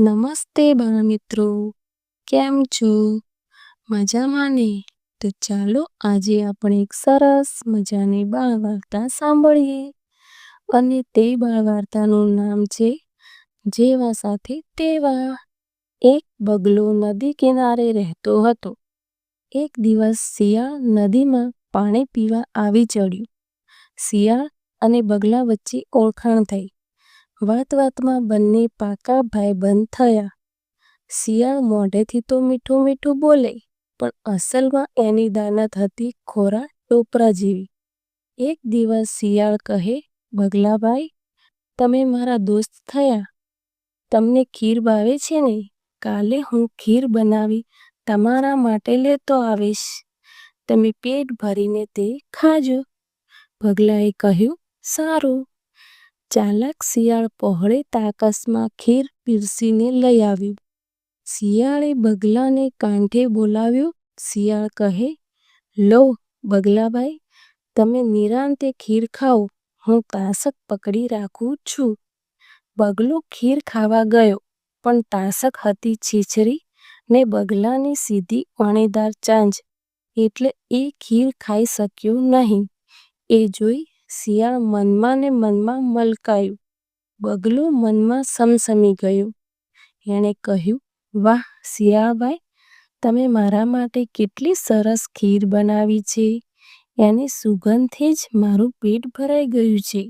નમસ્તે બાળમિત્રો કેમ છો? મજામાં ને? તો ચાલો આજે આપણે એક સરસ મજાની બાળ વાર્તા સાંભળીએ. અને તે બાળ વાર્તાનું નામ છે જેવા સાથે તેવા. એક બગલો નદી કિનારે રહેતો હતો. એક દિવસ શિયાળ નદીમાં પાણી પીવા આવી ચડ્યું. શિયાળ અને બગલા વચ્ચે ઓળખાણ થઈ. વાત વાતમાં બંને પાકા ભાઈબંધ થયા. શિયાળ મોઢેથી તો મીઠું મીઠું બોલે, પણ અસલમાં એની દાનત હતી ખોરા ટોપરા જેવી. એક દિવસ શિયાળ કહે, બગલાભાઈ, તમે મારા દોસ્ત થયા. તમને ખીર ભાવે છે ને કાલે હું ખીર બનાવી તમારા માટે લેતો આવીશ. તમે પેટ ભરીને તે ખાજો. ભગલાએ કહ્યું, સારું. ચાલાક શિયાળ પહોળે તાકસમાં ખીર પીરસીને લઈ આવ્યું. શિયાળે બગલાને કાંઠે બોલાવ્યો શિયાળ કહે, લો બગલાભાઈ તમે નિરાંતે ખીર ખાઓ હું તાસક પકડી રાખું છું. બગલો ખીર ખાવા ગયો, પણ તાસક હતી છીછરી ને બગલાની સીધી અણીદાર ચાંચ એટલે એ ખીર ખાઈ શક્યો નહીં. એ જોઈ શિયાળ મનમાં ને મનમાં મલકાયું. બગલું મનમાં સમસમી ગયું એણે કહ્યું, વાહ શિયાળભાઈ તમે મારા માટે કેટલી સરસ ખીર બનાવી છે. એની સુગંધથી જ મારું પેટ ભરાઈ ગયું છે.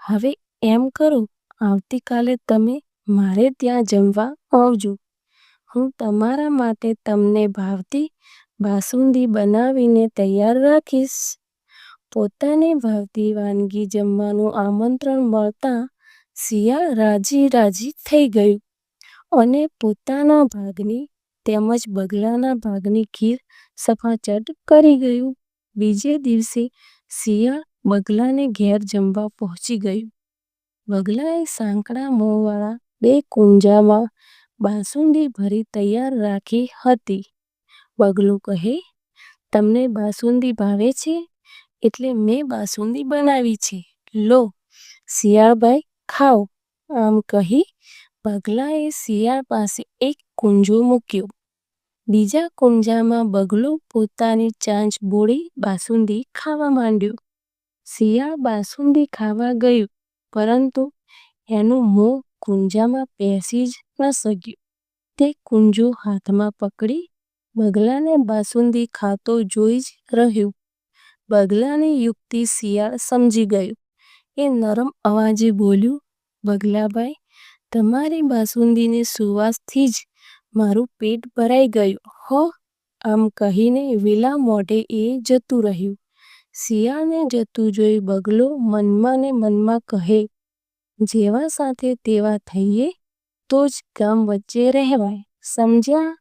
હવે એમ કરો, આવતીકાલે તમે મારે ત્યાં જમવા આવજો. હું તમારા માટે તમને ભાવતી બાસુંદી બનાવીને તૈયાર રાખીશ. પોતાને ભાવતી વાનગી જમવાનું આમંત્રણ મળતાં શિયાળ રાજી રાજી થઈ ગયું અને પોતાના ભાગની તેમજ બગલાના ભાગની ખીર સફાચટ કરી ગયું. બીજે દિવસે શિયાળ બગલાને ઘેર જમવા પહોંચી ગયું. બગલાએ સાંકડા મોંવાળા બે કુંજામાં બાસુંદી ભરી તૈયાર રાખી હતી. બગલું કહે, તમને બાસુંદી ભાવે છે એટલે મેં બાસુંદી બનાવી છે લો, શિયાળભાઈ, ખાઓ. આમ કહી બગલાએ શિયાળ પાસે એક કુંજો મૂક્યો. બીજા કુંજામાં બગલો પોતાની ચાંચ બોળી બાસુંદી ખાવા માંડ્યો. શિયાળ બાસુંદી ખાવા ગયું, પરંતુ એનું મોં કુંજામાં પેસી જ ન શક્યું. તે કુંજો હાથમાં પકડી બગલાને બાસુંદી ખાતો જોઈ જ રહ્યું. બગલાની યુક્તિ શિયાળ સમજી ગયું. એ નરમ અવાજે બોલ્યું, બગલાભાઈ, તમારી બાસુંદીની સુવાસથી જ મારું પેટ ભરાઈ ગયું હો. આમ કહીને વિલા મોઢે એ જતું રહ્યું. શિયાળને જતું જોઈ બગલો મનમાં ને મનમાં કહે, જેવા સાથે તેવા થઈએ તો જ ગામ વચ્ચે રહેવાય સમજ્યા.